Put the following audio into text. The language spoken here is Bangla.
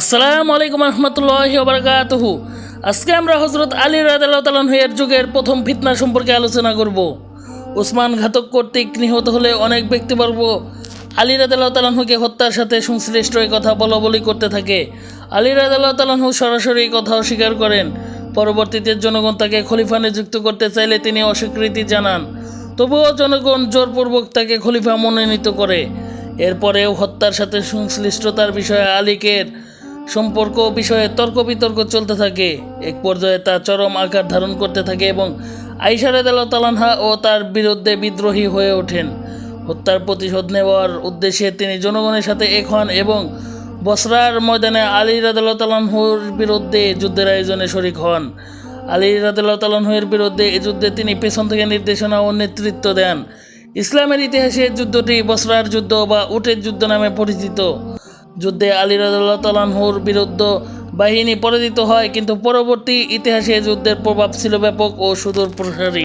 আসসালামু আলাইকুম রহমতুল্লাহ বারকাতহু। আজকে আমরা হজরত আলী রাদালের যুগের প্রথম ফিতনা সম্পর্কে আলোচনা করব। ওসমান ঘাতক কর্তৃক নিহত হলে অনেক ব্যক্তিবর্গ আলী রাদালকে হত্যার সাথে সংশ্লিষ্ট এই কথা বলা বলি করতে থাকে। আলী রাদালহু সরাসরি এই কথা অস্বীকার করেন। পরবর্তীতে জনগণ তাকে খলিফা নিযুক্ত করতে চাইলে তিনি অস্বীকৃতি জানান। তবুও জনগণ জোরপূর্বক তাকে খলিফা মনোনীত করে। এরপরেও হত্যার সাথে সংশ্লিষ্টতার বিষয়ে আলীকের সম্পর্ক বিষয়ে তর্ক বিতর্ক চলতে থাকে। এক পর্যায়ে তা চরম আকার ধারণ করতে থাকে এবং আইসারেদ তালানহা ও তার বিরুদ্ধে বিদ্রোহী হয়ে ওঠেন। হত্যার প্রতিশোধ নেওয়ার উদ্দেশ্যে তিনি জনগণের সাথে এক হন এবং বসরার ময়দানে আলী রাদালতালানহুর বিরুদ্ধে যুদ্ধের আয়োজনে শরিক হন। আলী রাদালতালানহুর বিরুদ্ধে এই যুদ্ধে তিনি পেছন থেকে নির্দেশনা ও নেতৃত্ব দেন। ইসলামের ইতিহাসে যুদ্ধটি বসরার যুদ্ধ বা উটের যুদ্ধ নামে পরিচিত। যুদ্ধে আলী রাজুল্লাহ তালানহুর বিরুদ্ধ বাহিনী পরাজিত হয়, কিন্তু পরবর্তী ইতিহাসে যুদ্ধের প্রভাব ছিল ব্যাপক ও সুদূর প্রসারী